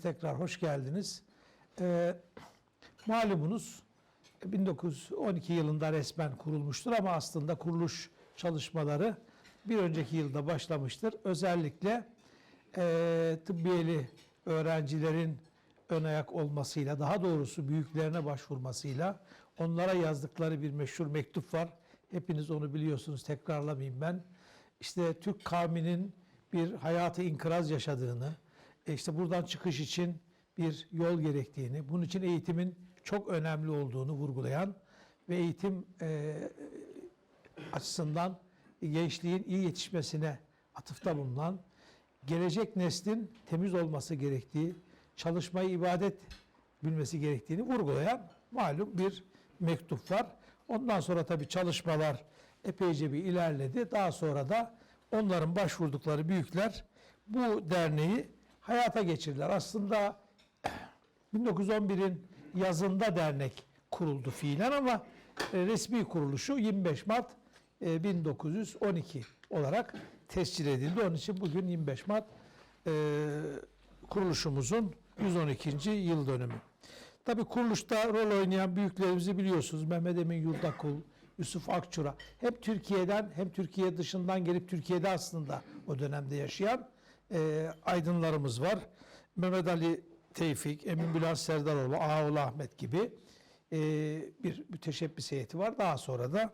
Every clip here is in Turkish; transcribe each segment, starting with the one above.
Tekrar hoş geldiniz. Ee, malumunuz 1912 yılında resmen kurulmuştur ama aslında kuruluş çalışmaları bir önceki yılda başlamıştır. Özellikle e, tıbbiyeli öğrencilerin ön ayak olmasıyla, daha doğrusu büyüklerine başvurmasıyla onlara yazdıkları bir meşhur mektup var. Hepiniz onu biliyorsunuz, tekrarlamayayım ben. İşte Türk kavminin bir hayatı inkıraz yaşadığını, e işte buradan çıkış için bir yol gerektiğini, bunun için eğitimin çok önemli olduğunu vurgulayan ve eğitim e, açısından gençliğin iyi yetişmesine atıfta bulunan, gelecek neslin temiz olması gerektiği, çalışmayı ibadet bilmesi gerektiğini vurgulayan malum bir mektup var. Ondan sonra tabii çalışmalar epeyce bir ilerledi. Daha sonra da onların başvurdukları büyükler bu derneği hayata geçirdiler. Aslında 1911'in yazında dernek kuruldu fiilen ama e, resmi kuruluşu 25 Mart e, 1912 olarak tescil edildi. Onun için bugün 25 Mart e, kuruluşumuzun 112. yıl dönümü. Tabii kuruluşta rol oynayan büyüklerimizi biliyorsunuz. Mehmet Emin Yurdakul, Yusuf Akçura. Hem Türkiye'den hem Türkiye dışından gelip Türkiye'de aslında o dönemde yaşayan e, aydınlarımız var. Mehmet Ali Tevfik, Emin Bülent Serdaroğlu, Ağaoğlu Ahmet gibi e, bir müteşebbis heyeti var. Daha sonra da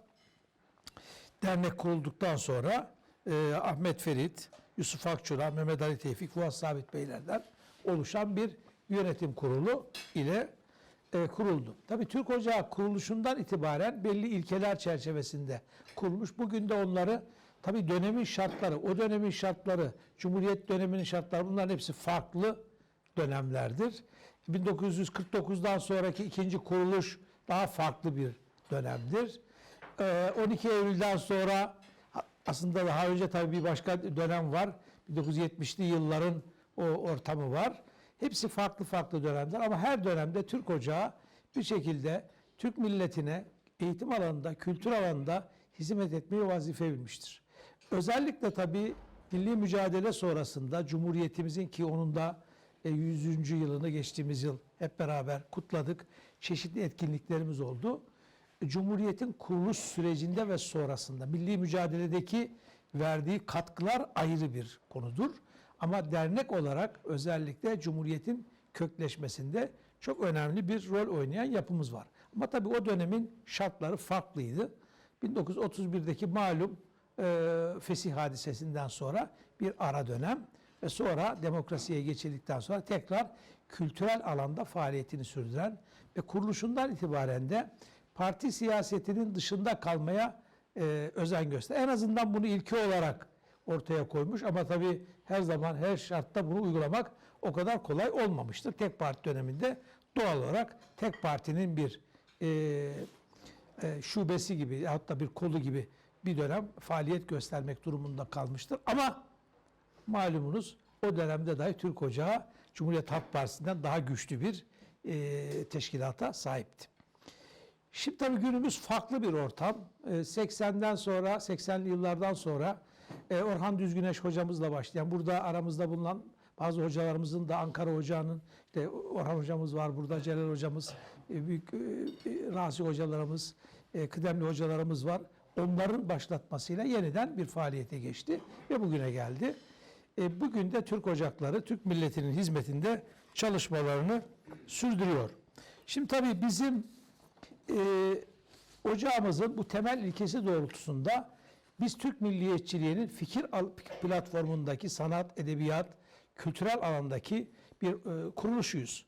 dernek kurulduktan sonra e, Ahmet Ferit, Yusuf Akçura, Mehmet Ali Tevfik, Fuat Sabit Beylerden oluşan bir yönetim kurulu ile e, kuruldu. Tabii Türk Ocağı kuruluşundan itibaren belli ilkeler çerçevesinde kurulmuş. Bugün de onları tabii dönemin şartları, o dönemin şartları, Cumhuriyet döneminin şartları bunların hepsi farklı dönemlerdir. 1949'dan sonraki ikinci kuruluş daha farklı bir dönemdir. Ee, 12 Eylül'den sonra aslında daha önce tabii bir başka dönem var. 1970'li yılların o ortamı var. Hepsi farklı farklı dönemler ama her dönemde Türk Ocağı bir şekilde Türk milletine eğitim alanında, kültür alanında hizmet etmeyi vazife bilmiştir. Özellikle tabii milli mücadele sonrasında Cumhuriyetimizin ki onun da e, 100. yılını geçtiğimiz yıl hep beraber kutladık. Çeşitli etkinliklerimiz oldu. Cumhuriyetin kuruluş sürecinde ve sonrasında milli mücadeledeki verdiği katkılar ayrı bir konudur. Ama dernek olarak özellikle Cumhuriyet'in kökleşmesinde çok önemli bir rol oynayan yapımız var. Ama tabii o dönemin şartları farklıydı. 1931'deki malum e, fesih hadisesinden sonra bir ara dönem ve sonra demokrasiye geçildikten sonra tekrar kültürel alanda faaliyetini sürdüren ve kuruluşundan itibaren de parti siyasetinin dışında kalmaya e, özen göster. En azından bunu ilke olarak ortaya koymuş ama tabii her zaman her şartta bunu uygulamak o kadar kolay olmamıştır. Tek parti döneminde doğal olarak tek partinin bir e, e, şubesi gibi hatta bir kolu gibi bir dönem faaliyet göstermek durumunda kalmıştır. Ama malumunuz o dönemde dahi Türk Ocağı Cumhuriyet Halk Partisi'nden daha güçlü bir e, teşkilata sahipti. Şimdi tabii günümüz farklı bir ortam. E, 80'den sonra, 80'li yıllardan sonra e, Orhan Düzgüneş hocamızla başlayan, burada aramızda bulunan bazı hocalarımızın da Ankara Ocağı'nın, işte Orhan hocamız var burada, Celal hocamız, e, büyük e, e, Razi hocalarımız, e, kıdemli hocalarımız var. Onların başlatmasıyla yeniden bir faaliyete geçti ve bugüne geldi. E, bugün de Türk Ocakları, Türk milletinin hizmetinde çalışmalarını sürdürüyor. Şimdi tabii bizim e, ocağımızın bu temel ilkesi doğrultusunda biz Türk milliyetçiliğinin fikir platformundaki sanat, edebiyat, kültürel alandaki bir e, kuruluşuyuz.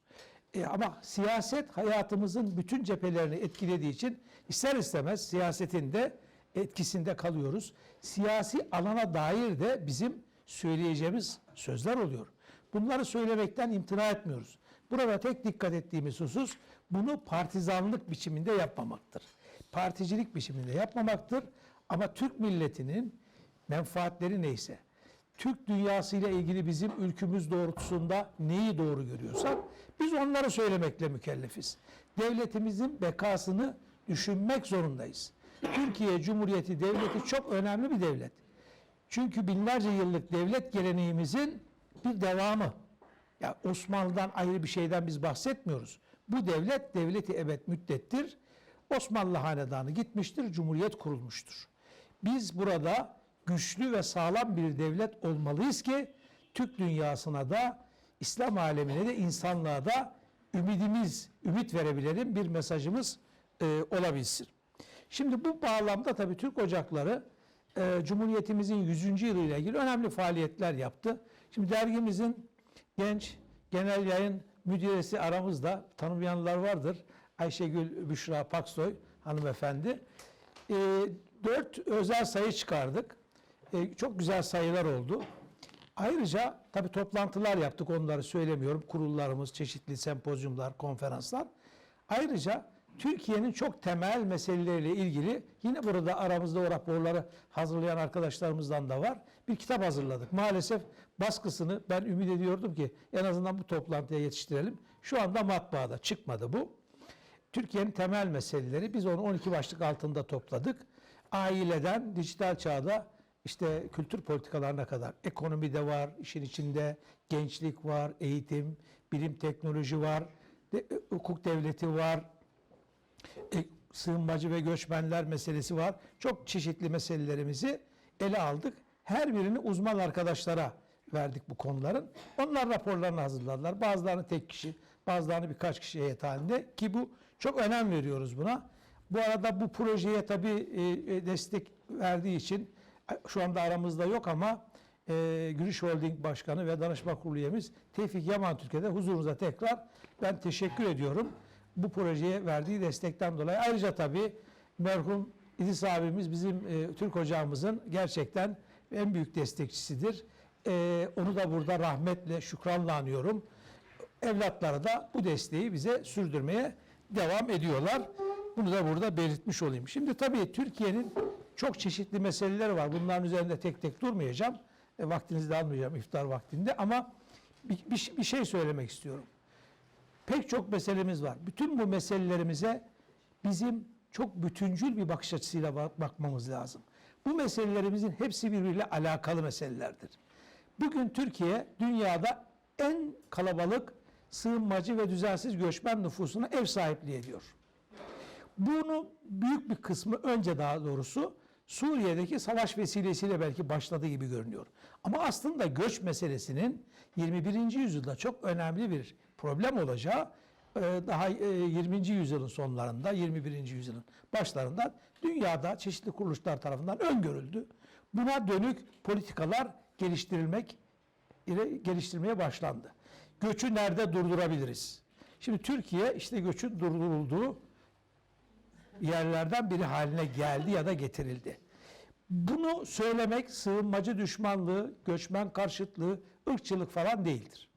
E, ama siyaset hayatımızın bütün cephelerini etkilediği için ister istemez siyasetin de etkisinde kalıyoruz. Siyasi alana dair de bizim söyleyeceğimiz sözler oluyor. Bunları söylemekten imtina etmiyoruz. Burada tek dikkat ettiğimiz husus bunu partizanlık biçiminde yapmamaktır. Particilik biçiminde yapmamaktır. Ama Türk milletinin menfaatleri neyse, Türk dünyasıyla ilgili bizim ülkümüz doğrultusunda neyi doğru görüyorsak biz onları söylemekle mükellefiz. Devletimizin bekasını düşünmek zorundayız. Türkiye Cumhuriyeti Devleti çok önemli bir devlet. Çünkü binlerce yıllık devlet geleneğimizin bir devamı. Ya Osmanlı'dan ayrı bir şeyden biz bahsetmiyoruz. Bu devlet devleti ebed müddettir. Osmanlı hanedanı gitmiştir, cumhuriyet kurulmuştur. Biz burada güçlü ve sağlam bir devlet olmalıyız ki Türk dünyasına da İslam alemine de insanlığa da ümidimiz, ümit verebilelim bir mesajımız e, olabilsin. Şimdi bu bağlamda tabii Türk Ocakları e, Cumhuriyetimizin 100. yılı ile ilgili önemli faaliyetler yaptı. Şimdi dergimizin genç genel yayın müdiresi aramızda tanımayanlar vardır. Ayşegül Büşra Paksoy hanımefendi. E, dört özel sayı çıkardık. E, çok güzel sayılar oldu. Ayrıca tabii toplantılar yaptık onları söylemiyorum. Kurullarımız, çeşitli sempozyumlar, konferanslar. Ayrıca Türkiye'nin çok temel meseleleriyle ilgili yine burada aramızda o raporları hazırlayan arkadaşlarımızdan da var. Bir kitap hazırladık. Maalesef baskısını ben ümit ediyordum ki en azından bu toplantıya yetiştirelim. Şu anda matbaada çıkmadı bu. Türkiye'nin temel meseleleri biz onu 12 başlık altında topladık. Aileden dijital çağda işte kültür politikalarına kadar ekonomi de var, işin içinde gençlik var, eğitim, bilim teknoloji var, de, hukuk devleti var, e, sığınmacı ve göçmenler meselesi var. Çok çeşitli meselelerimizi ele aldık. Her birini uzman arkadaşlara verdik bu konuların. Onlar raporlarını hazırladılar. Bazılarını tek kişi, bazılarını birkaç kişi heyet halinde ki bu çok önem veriyoruz buna. Bu arada bu projeye tabii e, e, destek verdiği için e, şu anda aramızda yok ama e, Gülüş Holding Başkanı ve Danışma Kurulu üyemiz Tevfik Yaman Türkiye'de huzurunuza tekrar ben teşekkür ediyorum. Bu projeye verdiği destekten dolayı. Ayrıca tabii merhum İdris abimiz bizim e, Türk ocağımızın gerçekten en büyük destekçisidir. E, onu da burada rahmetle, şükranla anıyorum. Evlatları da bu desteği bize sürdürmeye devam ediyorlar. Bunu da burada belirtmiş olayım. Şimdi tabii Türkiye'nin çok çeşitli meseleleri var. Bunların üzerinde tek tek durmayacağım. E, vaktinizi de almayacağım iftar vaktinde ama bir, bir, bir şey söylemek istiyorum. Pek çok meselemiz var. Bütün bu meselelerimize bizim çok bütüncül bir bakış açısıyla bak- bakmamız lazım. Bu meselelerimizin hepsi birbiriyle alakalı meselelerdir. Bugün Türkiye dünyada en kalabalık sığınmacı ve düzensiz göçmen nüfusuna ev sahipliği ediyor. Bunu büyük bir kısmı önce daha doğrusu Suriye'deki savaş vesilesiyle belki başladığı gibi görünüyor. Ama aslında göç meselesinin 21. yüzyılda çok önemli bir problem olacağı e, daha e, 20. yüzyılın sonlarında, 21. yüzyılın başlarında dünyada çeşitli kuruluşlar tarafından öngörüldü. Buna dönük politikalar geliştirilmek geliştirmeye başlandı. Göçü nerede durdurabiliriz? Şimdi Türkiye işte göçün durdurulduğu yerlerden biri haline geldi ya da getirildi. Bunu söylemek sığınmacı düşmanlığı, göçmen karşıtlığı, ırkçılık falan değildir.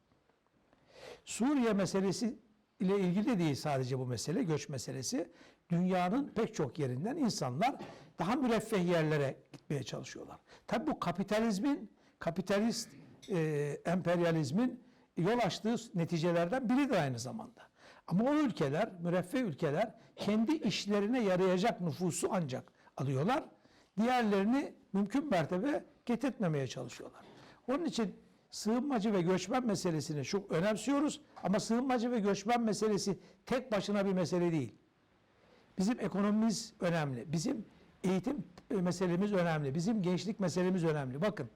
Suriye meselesi ile ilgili de değil sadece bu mesele, göç meselesi. Dünyanın pek çok yerinden insanlar daha müreffeh yerlere gitmeye çalışıyorlar. Tabii bu kapitalizmin, kapitalist e, emperyalizmin yol açtığı neticelerden biridir aynı zamanda. Ama o ülkeler, müreffeh ülkeler kendi işlerine yarayacak nüfusu ancak alıyorlar. Diğerlerini mümkün mertebe getirtmemeye çalışıyorlar. Onun için sığınmacı ve göçmen meselesini çok önemsiyoruz ama sığınmacı ve göçmen meselesi tek başına bir mesele değil. Bizim ekonomimiz önemli. Bizim eğitim meselemiz önemli. Bizim gençlik meselemiz önemli. Bakın.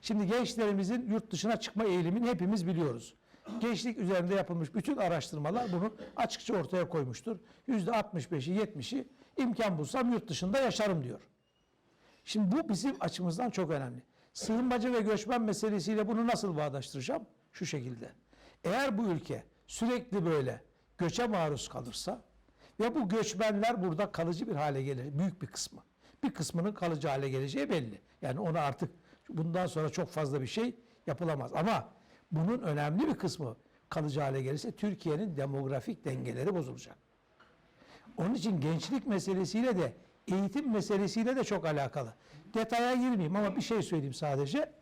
Şimdi gençlerimizin yurt dışına çıkma eğilimini hepimiz biliyoruz. Gençlik üzerinde yapılmış bütün araştırmalar bunu açıkça ortaya koymuştur. Yüzde 65'i 70'i imkan bulsam yurt dışında yaşarım diyor. Şimdi bu bizim açımızdan çok önemli. Sığınmacı ve göçmen meselesiyle bunu nasıl bağdaştıracağım? Şu şekilde. Eğer bu ülke sürekli böyle göçe maruz kalırsa ve bu göçmenler burada kalıcı bir hale gelir, büyük bir kısmı. Bir kısmının kalıcı hale geleceği belli. Yani ona artık bundan sonra çok fazla bir şey yapılamaz. Ama bunun önemli bir kısmı kalıcı hale gelirse Türkiye'nin demografik dengeleri bozulacak. Onun için gençlik meselesiyle de eğitim meselesiyle de çok alakalı. Detaya girmeyeyim ama bir şey söyleyeyim sadece.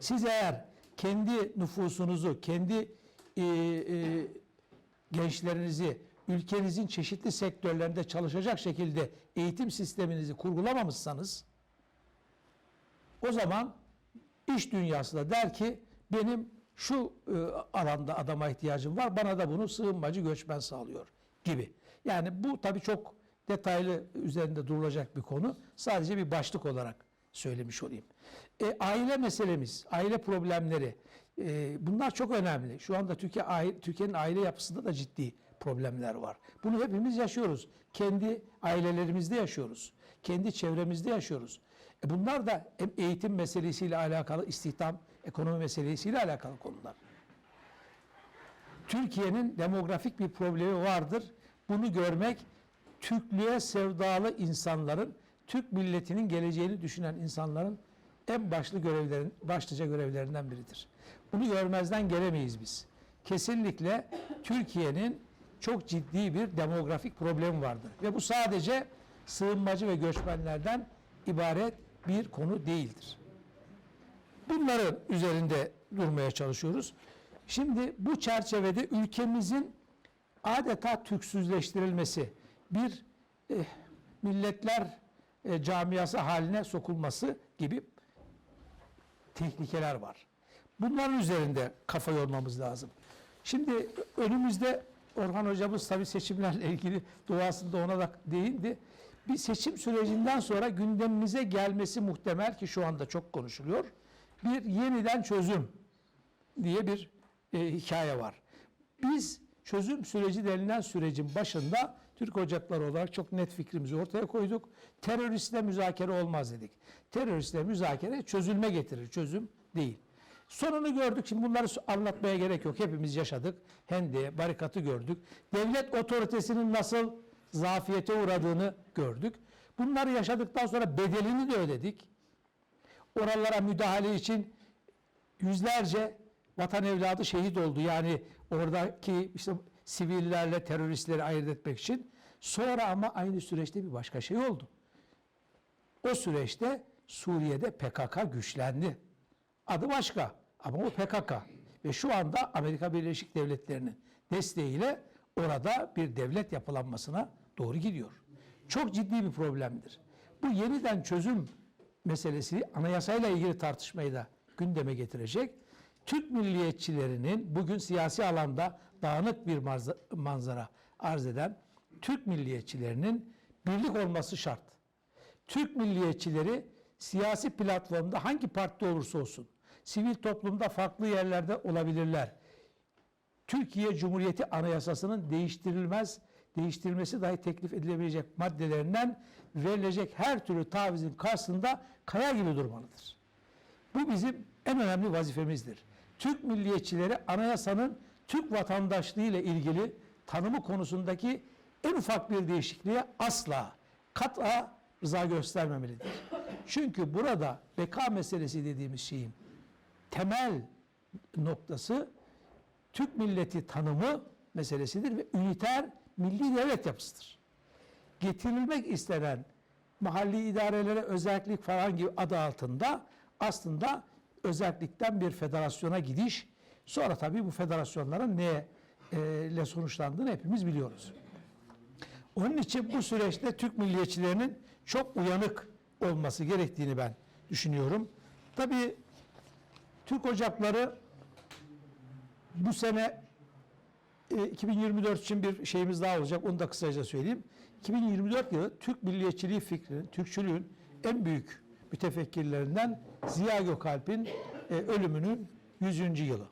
Siz eğer kendi nüfusunuzu, kendi e, e, gençlerinizi ülkenizin çeşitli sektörlerinde çalışacak şekilde eğitim sisteminizi kurgulamamışsanız o zaman iş dünyası da der ki benim şu e, alanda adama ihtiyacım var. Bana da bunu sığınmacı göçmen sağlıyor gibi. Yani bu tabii çok detaylı üzerinde durulacak bir konu. Sadece bir başlık olarak söylemiş olayım. E, aile meselemiz, aile problemleri e, bunlar çok önemli. Şu anda Türkiye Türkiye'nin aile yapısında da ciddi problemler var. Bunu hepimiz yaşıyoruz. Kendi ailelerimizde yaşıyoruz. Kendi çevremizde yaşıyoruz. E bunlar da hem eğitim meselesiyle alakalı, istihdam, ekonomi meselesiyle alakalı konular. Türkiye'nin demografik bir problemi vardır. Bunu görmek Türklüğe sevdalı insanların, Türk milletinin geleceğini düşünen insanların en başlı görevlerin, başlıca görevlerinden biridir. Bunu görmezden gelemeyiz biz. Kesinlikle Türkiye'nin çok ciddi bir demografik problemi vardır. Ve bu sadece sığınmacı ve göçmenlerden ibaret bir konu değildir. Bunların üzerinde durmaya çalışıyoruz. Şimdi bu çerçevede ülkemizin adeta Türksüzleştirilmesi, bir eh, milletler eh, camiası haline sokulması gibi tehlikeler var. Bunların üzerinde kafa yormamız lazım. Şimdi önümüzde Orhan hocamız tabii seçimlerle ilgili duasında ona da değindi. Bir seçim sürecinden sonra gündemimize gelmesi muhtemel ki şu anda çok konuşuluyor. Bir yeniden çözüm diye bir e, hikaye var. Biz çözüm süreci denilen sürecin başında Türk Ocakları olarak çok net fikrimizi ortaya koyduk. Teröristle müzakere olmaz dedik. Teröristle müzakere çözülme getirir, çözüm değil. Sonunu gördük. Şimdi bunları anlatmaya gerek yok. Hepimiz yaşadık. Hendek'e, barikatı gördük. Devlet otoritesinin nasıl zafiyete uğradığını gördük. Bunları yaşadıktan sonra bedelini de ödedik. Oralara müdahale için yüzlerce vatan evladı şehit oldu. Yani oradaki işte sivillerle teröristleri ayırt etmek için. Sonra ama aynı süreçte bir başka şey oldu. O süreçte Suriye'de PKK güçlendi. Adı başka ama o PKK. Ve şu anda Amerika Birleşik Devletleri'nin desteğiyle orada bir devlet yapılanmasına doğru gidiyor. Çok ciddi bir problemdir. Bu yeniden çözüm meselesi anayasayla ilgili tartışmayı da gündeme getirecek. Türk milliyetçilerinin bugün siyasi alanda dağınık bir manzara arz eden Türk milliyetçilerinin birlik olması şart. Türk milliyetçileri siyasi platformda hangi parti olursa olsun, sivil toplumda farklı yerlerde olabilirler. Türkiye Cumhuriyeti Anayasası'nın değiştirilmez, değiştirilmesi dahi teklif edilebilecek maddelerinden verilecek her türlü tavizin karşısında kaya gibi durmalıdır. Bu bizim en önemli vazifemizdir. Türk milliyetçileri anayasanın Türk vatandaşlığı ile ilgili tanımı konusundaki en ufak bir değişikliğe asla, kat'a rıza göstermemelidir. Çünkü burada beka meselesi dediğimiz şeyin temel noktası Türk milleti tanımı meselesidir ve üniter milli devlet yapısıdır. Getirilmek istenen mahalli idarelere özellik falan gibi adı altında aslında özellikten bir federasyona gidiş. Sonra tabii bu federasyonların neye e, ile sonuçlandığını hepimiz biliyoruz. Onun için bu süreçte Türk milliyetçilerinin çok uyanık olması gerektiğini ben düşünüyorum. Tabii Türk Ocakları bu sene e, 2024 için bir şeyimiz daha olacak. Onu da kısaca söyleyeyim. 2024 yılı Türk milliyetçiliği fikrinin, Türkçülüğün en büyük mütefekkirlerinden Ziya Gökalp'in e, ölümünün 100. yılı.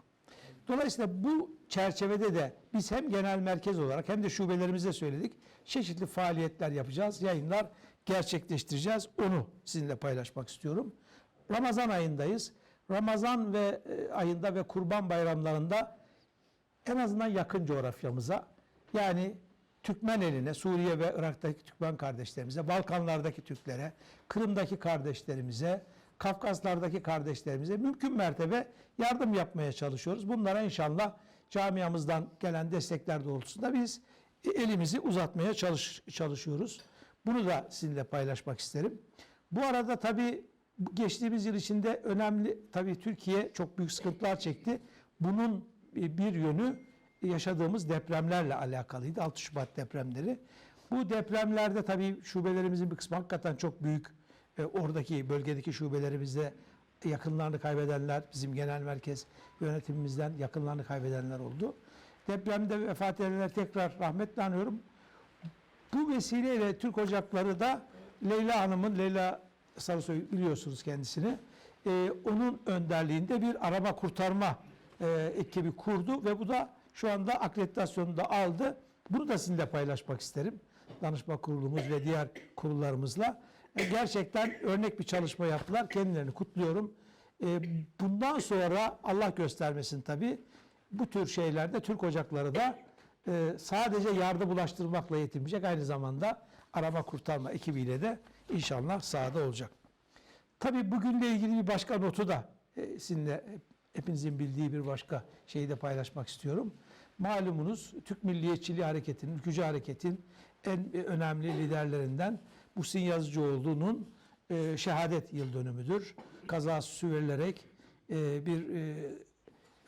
Dolayısıyla bu çerçevede de biz hem genel merkez olarak hem de şubelerimizde söyledik. Çeşitli faaliyetler yapacağız, yayınlar gerçekleştireceğiz. Onu sizinle paylaşmak istiyorum. Ramazan ayındayız. Ramazan ve e, ayında ve Kurban bayramlarında en azından yakın coğrafyamıza yani Türkmen eline, Suriye ve Irak'taki Türkmen kardeşlerimize, Balkanlardaki Türklere, Kırım'daki kardeşlerimize, Kafkaslardaki kardeşlerimize mümkün mertebe yardım yapmaya çalışıyoruz. Bunlara inşallah camiamızdan gelen destekler doğrultusunda biz elimizi uzatmaya çalış, çalışıyoruz. Bunu da sizinle paylaşmak isterim. Bu arada tabii geçtiğimiz yıl içinde önemli tabii Türkiye çok büyük sıkıntılar çekti. Bunun bir yönü yaşadığımız depremlerle alakalıydı. 6 Şubat depremleri. Bu depremlerde tabii şubelerimizin bir kısmı hakikaten çok büyük. E, oradaki bölgedeki şubelerimizde yakınlarını kaybedenler, bizim genel merkez yönetimimizden yakınlarını kaybedenler oldu. Depremde vefat edenler tekrar rahmetle anıyorum. Bu vesileyle Türk Ocakları da Leyla Hanım'ın, Leyla Sarısoy biliyorsunuz kendisini, e, onun önderliğinde bir araba kurtarma e, ekibi kurdu ve bu da şu anda akreditasyonunu da aldı. Bunu da sizinle paylaşmak isterim. Danışma kurulumuz ve diğer kurullarımızla. E, gerçekten örnek bir çalışma yaptılar. Kendilerini kutluyorum. E, bundan sonra Allah göstermesin tabii bu tür şeylerde Türk Ocakları da e, sadece yardım ulaştırmakla yetinmeyecek. Aynı zamanda arama kurtarma ekibiyle de inşallah sahada olacak. Tabii bugünle ilgili bir başka notu da sizinle hepinizin bildiği bir başka şeyi de paylaşmak istiyorum. Malumunuz Türk Milliyetçiliği Hareketi'nin, ülkücü hareketin en önemli liderlerinden Muhsin Yazıcıoğlu'nun e, şehadet yıl dönümüdür. Kazası verilerek e, bir e,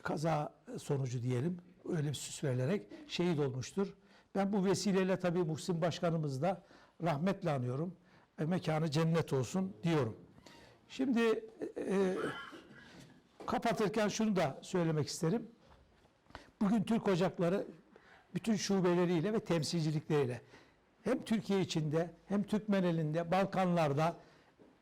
kaza sonucu diyelim öyle bir süs verilerek şehit olmuştur. Ben bu vesileyle tabii Muhsin Başkanımız da rahmetle anıyorum. E, mekanı cennet olsun diyorum. Şimdi e, kapatırken şunu da söylemek isterim. Bugün Türk Ocakları bütün şubeleriyle ve temsilcilikleriyle hem Türkiye içinde hem Türkmen elinde, Balkanlarda,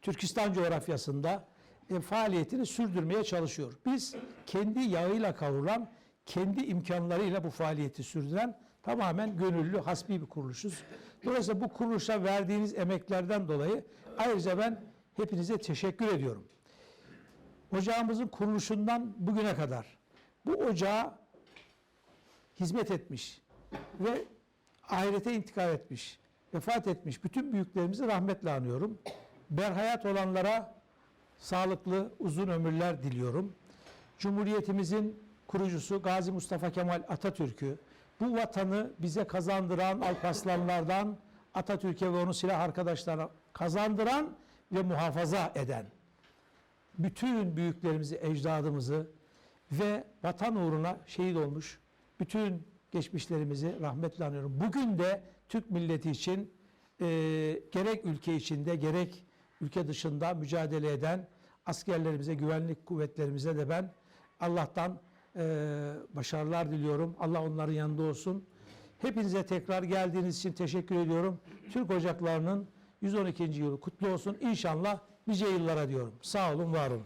Türkistan coğrafyasında e, faaliyetini sürdürmeye çalışıyor. Biz kendi yağıyla kavrulan, kendi imkanlarıyla bu faaliyeti sürdüren tamamen gönüllü, hasbi bir kuruluşuz. Dolayısıyla bu kuruluşa verdiğiniz emeklerden dolayı ayrıca ben hepinize teşekkür ediyorum. Ocağımızın kuruluşundan bugüne kadar bu ocağa hizmet etmiş ve ahirete intikal etmiş, vefat etmiş bütün büyüklerimizi rahmetle anıyorum. Berhayat olanlara sağlıklı uzun ömürler diliyorum. Cumhuriyetimizin kurucusu Gazi Mustafa Kemal Atatürk'ü bu vatanı bize kazandıran Alparslanlardan Atatürk'e ve onun silah arkadaşlarına kazandıran ve muhafaza eden bütün büyüklerimizi, ecdadımızı ve vatan uğruna şehit olmuş bütün geçmişlerimizi rahmetle anıyorum. Bugün de Türk milleti için e, gerek ülke içinde gerek ülke dışında mücadele eden askerlerimize, güvenlik kuvvetlerimize de ben Allah'tan e, başarılar diliyorum. Allah onların yanında olsun. Hepinize tekrar geldiğiniz için teşekkür ediyorum. Türk Ocakları'nın 112. yılı kutlu olsun. İnşallah nice yıllara diyorum. Sağ olun, var olun.